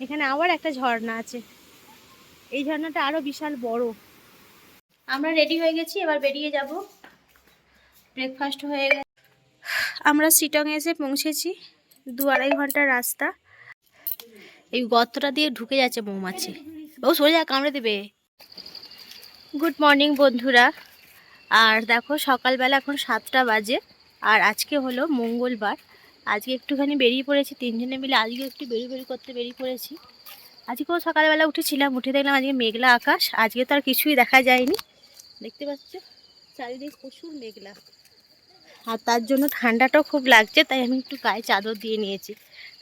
এখানে আবার একটা ঝর্ণা আছে। এই ঝর্ণাটা আরও বিশাল বড়। আমরা রেডি হয়ে গেছি, এবার বেরিয়ে যাব। ব্রেকফাস্ট হয়ে গেছে। আমরা সিটংয়ে এসে পৌঁছেছি, দু আড়াই ঘণ্টার রাস্তা। এই গর্তটা দিয়ে ঢুকে যাচ্ছে মৌমাছি। ও যা কামড়ে দেবে। গুড মর্নিং বন্ধুরা। আর দেখো, সকালবেলা এখন সাতটা বাজে, আর আজকে হলো মঙ্গলবার। আজকে একটুখানি বেরিয়ে পড়েছি, তিনজনে মিলে আজকে একটু বেরিয়ে বেরিয়ে করতে বেরিয়ে পড়েছি। আজকেও সকালবেলা উঠেছিলাম, উঠে দেখলাম আজকে মেঘলা আকাশ, আজকে তো আর কিছুই দেখা যায়নি। দেখতে পাচ্ছ? চারিদিকে প্রচুর মেঘলা। আর তার জন্য ঠান্ডাটাও খুব লাগছে, তাই আমি একটু গায়ে চাদর দিয়ে নিয়েছি।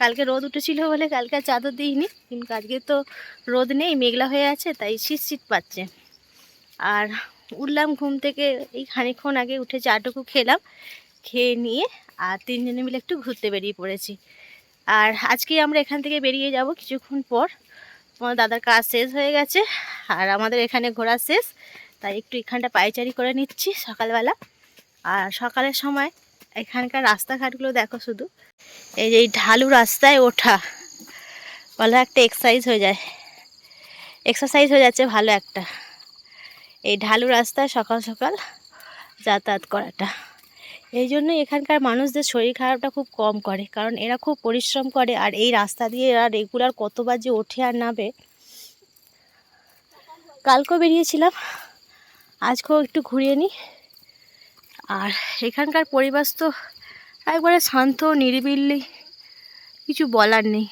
কালকে রোদ উঠেছিল বলে কালকে চাদর দিইনি, কিন্তু আজকে তো রোদ নেই, মেঘলা হয়ে আছে, তাই শীত শীত পাচ্ছে। আর উঠলাম ঘুম থেকে, এই খানিকক্ষণ আগে উঠে চাটুকু খেলাম, খেয়ে নিয়ে আর তিনজনে মিলে একটু ঘুরতে বেরিয়ে পড়েছি। আর আজকে আমরা এখান থেকে বেরিয়ে যাব কিছুক্ষণ পর। তোমার দাদার কাজ শেষ হয়ে গেছে আর আমাদের এখানে ঘোরা শেষ। তাই একটু এখানটা পাইচারি করে নিচ্ছি সকালবেলা। আর সকালের সময় এখানকার রাস্তাঘাটগুলো দেখো শুধু। এই যে এই ঢালু রাস্তায় ওঠা। ভালো একটা এক্সারসাইজ হয়ে যায়। এক্সারসাইজ হয়ে যাচ্ছে ভালো একটা। এই ঢালু রাস্তায় সকাল সকাল যাতায়াত করাটা। এই জন্য এখানকার মানুষদের শরীর খারাপটা খুব কম করে, কারণ এরা খুব পরিশ্রম করে আর এই রাস্তা দিয়ে এরা রেগুলার কতবার যে ওঠে আর নামে। কালকেও বেরিয়েছিলাম, আজকেও একটু ঘুরিয়ে নিই। আর এখানকার পরিবেশ তো একবারে শান্ত, নিরিবিলি, কিছু বলার নেই।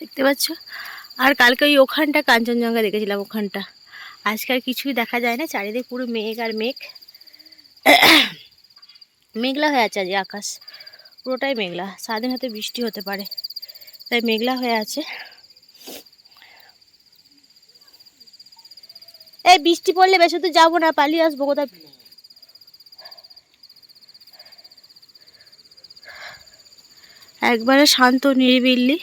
দেখতে পাচ্ছ? আর কালকে ওই ওখানটা, কাঞ্চনজঙ্ঘা দেখেছিলাম ওখানটা। আজকাল কিছুই দেখা যায় না, চারিদিকে পুরো মেঘ আর মেঘ। মেঘলা হয়ে আছে আজকে আকাশ, পুরোটাই মেঘলা। সারাদিন হয়তো বৃষ্টি হতে পারে, তাই মেঘলা হয়ে আছে। এই বৃষ্টি পড়লে বেশি তো যাব না, পালিয়ে আসব কোথায়? একবারে শান্ত, নিরিবিলি।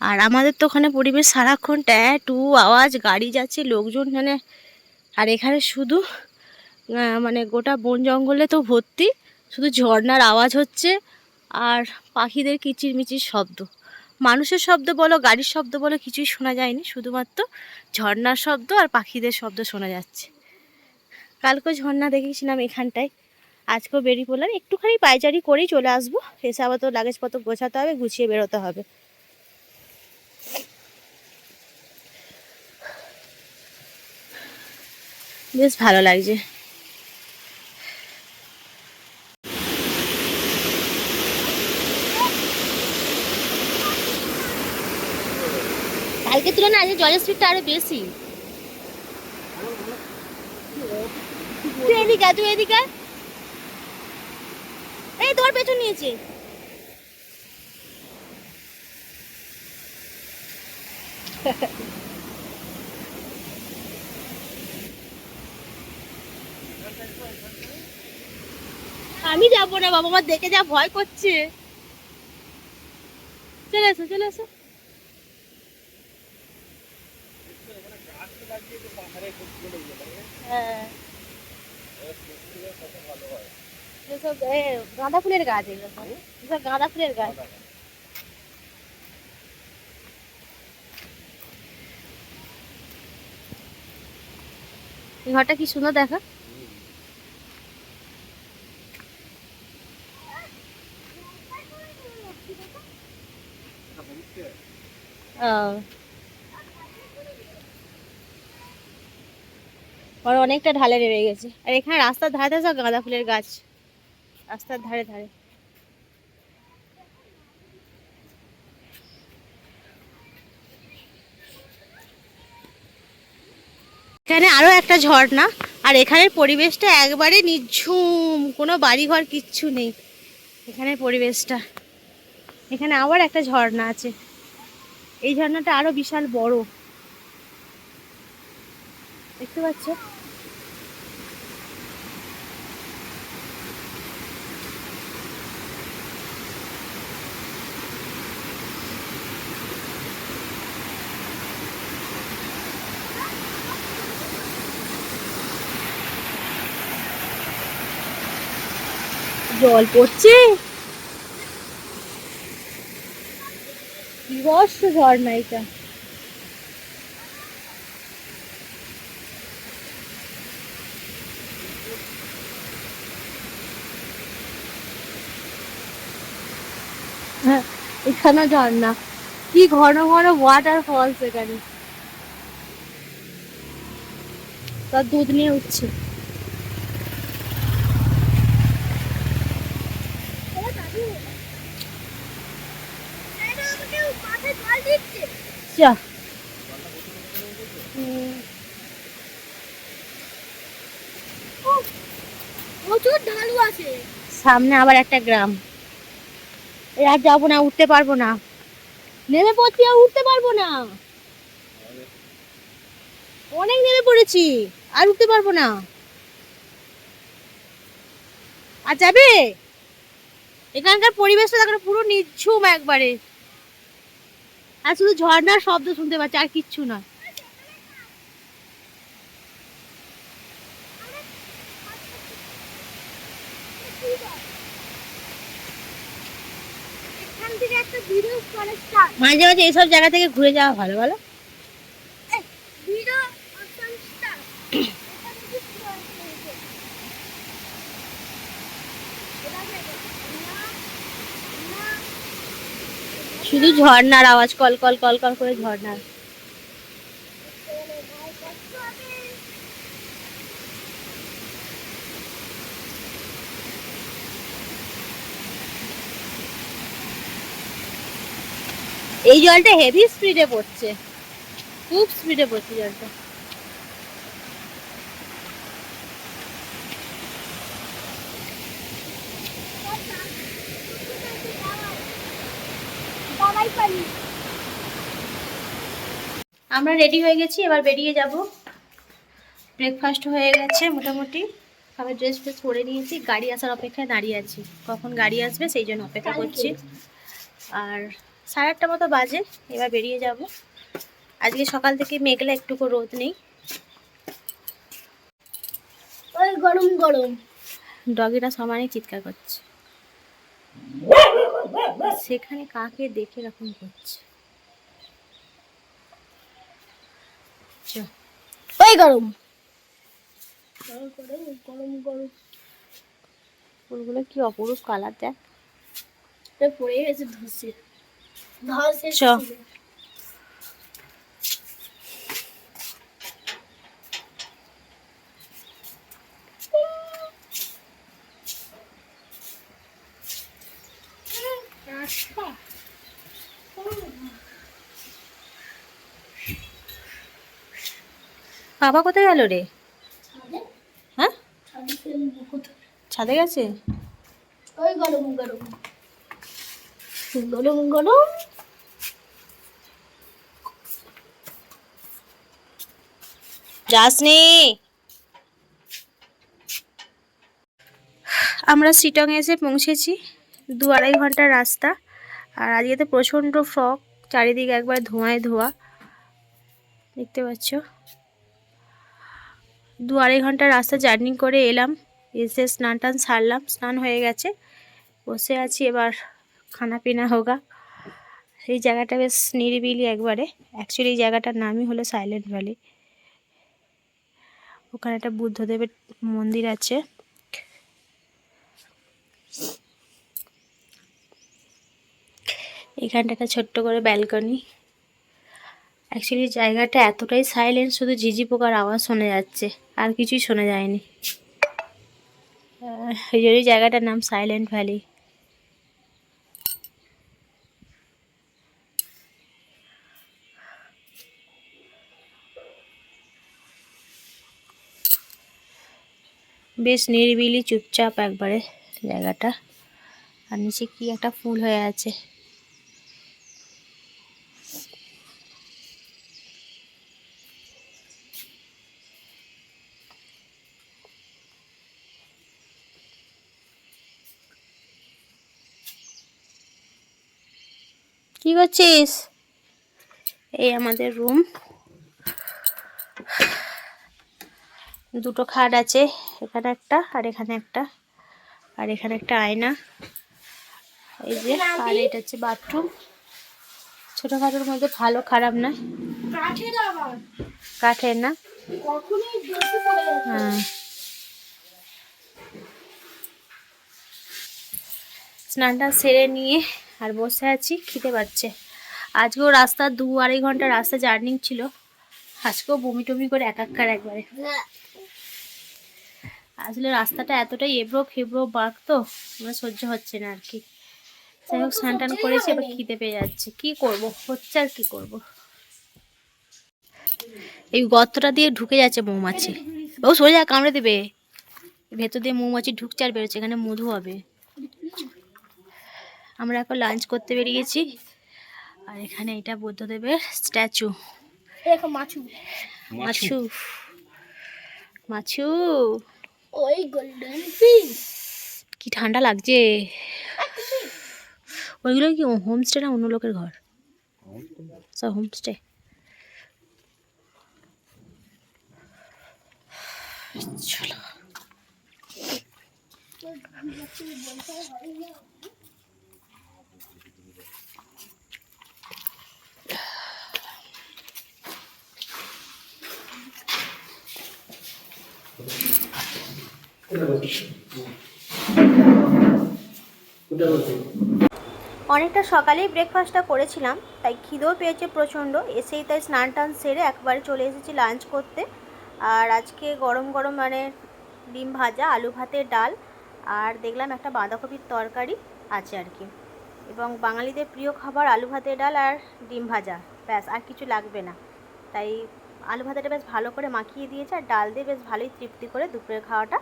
আর আমাদের তো ওখানে পরিবেশ সারাক্ষণ ট্যা টু আওয়াজ, গাড়ি যাচ্ছে, লোকজন মানে আর এখানে শুধু মানে গোটা বন জঙ্গলে তো ভর্তি। শুধু ঝর্নার আওয়াজ হচ্ছে আর পাখিদের কিচিরমিচির শব্দ। মানুষের শব্দ বলো, গাড়ির শব্দ বলো, কিছুই শোনা যায়নি। শুধুমাত্র ঝর্ণার শব্দ আর পাখিদের শব্দ শোনা যাচ্ছে। কালকে ঝর্ণা দেখেছিলাম এখানটায়। আজকেও বেরিয়ে পড়লাম। একটুখানি পায়চারি করেই চলে আসব। এসে আবার তো লাগেজপত্র গোছাতে হবে, গুছিয়ে বেরোতে হবে। বেশ ভালো লাগছে। কালকে তুলনায় আজকে জলের স্পিডটা আরও বেশি। তুই এদিকে তুই এই তোর পেছন নিয়েছে। আমি যাব না, বাবা মা দেখে যা ভয় করছে। চলে এসো চলে এসো। হ্যাঁ। গাঁদা ফুলের গাছ এগুলো। গাঁদা ফুলের গাছ। ঘরটা কি সুন্দর দেখা? অনেকটা ঢালে নেমে গেছে। আর এখানে রাস্তার ধারে ধারে সব গাঁদা ফুলের গাছ। রাস্তার ধারে ধারে। এখানে আরও একটা ঝর্ণা। আর এখানের পরিবেশটা একবারে নিঝুম। কোনো বাড়িঘর কিচ্ছু নেই। এখানের পরিবেশটা। এখানে আবার একটা ঝর্ণা আছে। এই ঝর্ণাটা আরও বিশাল বড়। দেখতে পাচ্ছ জল পড়ছে? বিভৎস ঝর্ণা এটা। হ্যাঁ এখানে ঝর্ণা কি ঘন ঘন ওয়াটার ফলস এখানে। তার দুধ নিয়ে উঠছে। ঢালু আছে। সামনে আবার একটা গ্রাম। আর যাব না উঠতে পারব না। নেমে পড়ছি আর উঠতে পারব না। অনেক নেমে পড়েছি আর উঠতে পারব না। আর যাবে? এখানকার পরিবেশটা দেখো পুরো নিঝুম একবারে। আর শুধু ঝর্নার শব্দ শুনতে পাচ্ছি আর কিচ্ছু না এখান থেকে একটা ভিডিও করে স্টার্ট মাঝে মাঝে এইসব জায়গা থেকে ঘুরে যাওয়া ভালো বলো ভিডিও অপশন স্টার্ট এটা কিন্তু কি হয়েছে এটা দেখো না না শুধু ঝর্নার আওয়াজ, কল কল কল কল করে হবে এই জলটা হেভি স্পিডে পড়ছে। খুব স্পিডে পড়ছে জলটা। পারি। আমরা রেডি হয়ে গেছি এবার বেরিয়ে যাব। ব্রেকফাস্ট হয়ে গেছে মোটামুটি। খাবার ড্রেস ফ্রেস পরে নিয়েছি গাড়ি আসার অপেক্ষায় দাঁড়িয়ে আছি। কখন গাড়ি আসবে সেই জন্য অপেক্ষা করছি। আর সাড়ে আটটা মতো বাজে এবার বেরিয়ে যাব। আজকে সকাল থেকে মেঘলা একটুকু রোদ নেই। ওই গরম গরম। ডগিটা সমানে চিৎকার করছে। সেখানে কাকে দেখে এরকম করছে? ওই গরম। গরম গরম ফুলগুলো কি অপরূপ কালার দেখ। পড়ে গেছে ধসে। ধসে চ। রাস্তা বাবা কোথায় গেল রে? ছাদে হ্যাঁ? ছাদে গেছে? ওই গরম গরম। গরম গরম। যাসনি। আমরা সিটং এসে পৌঁছেছি। দু আড়াই ঘণ্টার রাস্তা। আর আজকে তো প্রচণ্ড ফ্রক চারিদিকে একবার ধোঁয়ায় ধোয়া। দেখতে পাচ্ছ? দু আড়াই ঘণ্টার রাস্তা জার্নি করে এলাম। এসে স্নান টান সারলাম, স্নান হয়ে গেছে। বসে আছি এবার খানা পিনা হোগা। এই জায়গাটা বেশ নিরিবিলি একবারে। অ্যাকচুয়ালি এই জায়গাটার নামই হলো সাইলেন্ট ভ্যালি ওখানে একটা বুদ্ধদেবের মন্দির আছে। এখানটা একটা ছোট্ট করে ব্যালকনি। অ্যাকচুয়ালি জায়গাটা এতটাই সাইলেন্ট শুধু ঝিঝি পোকার আওয়াজ শোনা যাচ্ছে। আর কিছুই শোনা যায়নি। এই জায়গাটার নাম সাইলেন্ট ভ্যালি বেশ নিরিবিলি, চুপচাপ একবারে জায়গাটা। আর নিচে কি একটা ফুল হয়ে আছে। কি করছিস? এই আমাদের রুম দুটো খাট আছে এখানে একটা আর এখানে একটা। আর এখানে একটা আয়না। এই যে আর এটা হচ্ছে বাথরুম ছোটোখাটোর মধ্যে ভালো খারাপ না। কাঠের না? হ্যাঁ। স্নানটা সেরে নিয়ে আর বসে আছি, খিদে পাচ্ছে। আজকেও রাস্তা দু আড়াই ঘণ্টা রাস্তা জার্নিং ছিল। আজকেও বমি টমি করে একাকার একবারে। আসলে রাস্তাটা এতটাই এবড়ো খেবড়ো বাঁক তো মানে সহ্য হচ্ছে না আর কি। যাই হোক, স্নান টান করেছি, এবার খিদে পেয়ে যাচ্ছে। কি করব? হচ্ছে আর কি করব? এই গর্তটা দিয়ে ঢুকে যাচ্ছে মৌমাছি। ও সরে যা, কামড়ে দেবে। ভেতর দিয়ে মৌমাছি ঢুকছে আর বেরোচ্ছে, এখানে মধু হবে। আমরা এখন লাঞ্চ করতে বেরিয়েছি। আর এখানে এটা বুদ্ধদেবের স্ট্যাচু মাছু। মাছু। মাছু। ওই গোল্ডেন ফিশ কি ঠান্ডা লাগছে। ওইগুলো কি হোমস্টে না অন্য লোকের ঘর? সব হোমস্টে চলো। অনেকটা সকালেই ব্রেকফাস্টটা করেছিলাম, তাই খিদেও পেয়েছে প্রচণ্ড। এসেই তাই স্নান টান সেরে একবারে চলে এসেছি লাঞ্চ করতে। আর আজকে গরম গরম মানে ডিম ভাজা, আলু ভাতের ডাল, আর দেখলাম একটা বাঁধাকপির তরকারি আছে আর কি। এবং বাঙালিদের প্রিয় খাবার আলু ভাতের ডাল আর ডিম ভাজা, ব্যাস, আর কিছু লাগবে না। তাই আলু ভাতেটা বেশ ভালো করে মাখিয়ে দিয়েছে আর ডাল দিয়ে বেশ ভালোই তৃপ্তি করে দুপুরের খাওয়াটা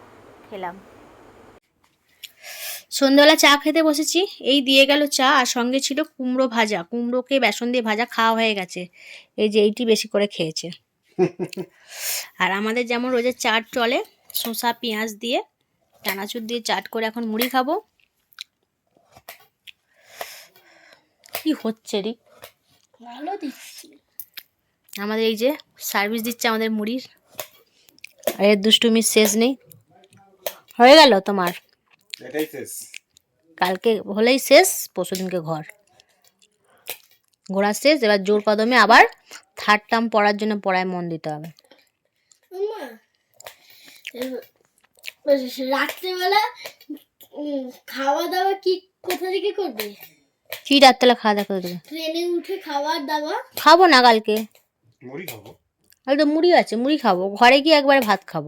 খেলাম। সন্ধ্যাবেলা চা খেতে বসেছি এই দিয়ে গেল চা আর সঙ্গে ছিল কুমড়ো ভাজা। কুমড়োকে বেসন দিয়ে ভাজা খাওয়া হয়ে গেছে এই যে এইটি বেশি করে খেয়েছে। আর আমাদের যেমন রোজের চাট চলে শসা পেঁয়াজ দিয়ে চানাচুর দিয়ে চাট করে এখন মুড়ি খাব। কি হচ্ছে রে? ভালো দিচ্ছি। আমাদের এই যে সার্ভিস দিচ্ছে আমাদের মুড়ির। আর এর দুষ্টুমির শেষ নেই। হয়ে গেল তোমার। এটাই শেষ। কালকে হলেই শেষ পরশুদিনকে ঘর। ঘোরা শেষ এবার জোর কদমে আবার থার্ড টার্ম পড়ার জন্য পড়ায় মন দিতে হবে। রাত্রেবেলা খাওয়া দাওয়া কি কোথা থেকে করবে? কি রাত্রেলা খাওয়া দাওয়া করে দেবে ট্রেনে উঠে খাবার দাওয়া খাব না কালকে। মুড়ি খাব? কালকে মুড়ি আছে মুড়ি খাব। ঘরে গিয়ে একবারে ভাত খাব।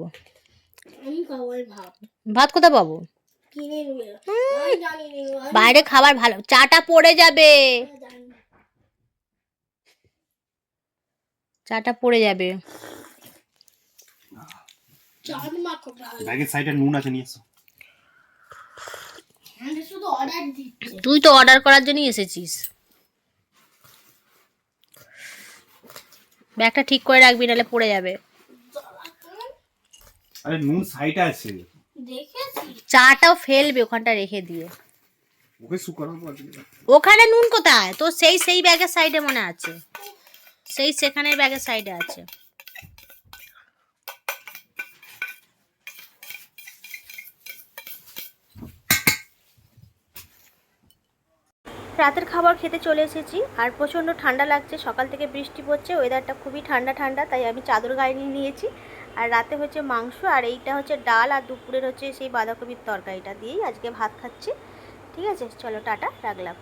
ভাত। কোথায় পাবো? বাইরে খাবার ভালো চাটা পড়ে যাবে। চাটা পড়ে যাবে। নুন আছে তুই তো অর্ডার করার জন্যই এসেছিস। ব্যাগটা ঠিক করে রাখবি নাহলে পড়ে যাবে। আরে নুন সাইটা আছে। দেখেছি। চাটাও ফেলবে ওখানটা রেখে দিয়ে। ওকে শুকানো পড়বে ওখানে নুন কোথায়? তো সেই সেই ব্যাগের সাইডে মনে আছে। সেই সেখানের ব্যাগের সাইডে আছে। রাতের খাবার খেতে চলে এসেছি আর প্রচণ্ড ঠান্ডা লাগছে। সকাল থেকে বৃষ্টি পড়ছে ওয়েদারটা খুবই ঠান্ডা ঠান্ডা তাই আমি চাদর গায়ে নিয়ে নিয়েছি। আর রাতে হচ্ছে মাংস, আর এইটা হচ্ছে ডাল, আর দুপুরের হচ্ছে সেই বাঁধাকপির তরকারিটা দিয়েই আজকে ভাত খাচ্ছি। ঠিক আছে, চলো টাটা, রাখলাম।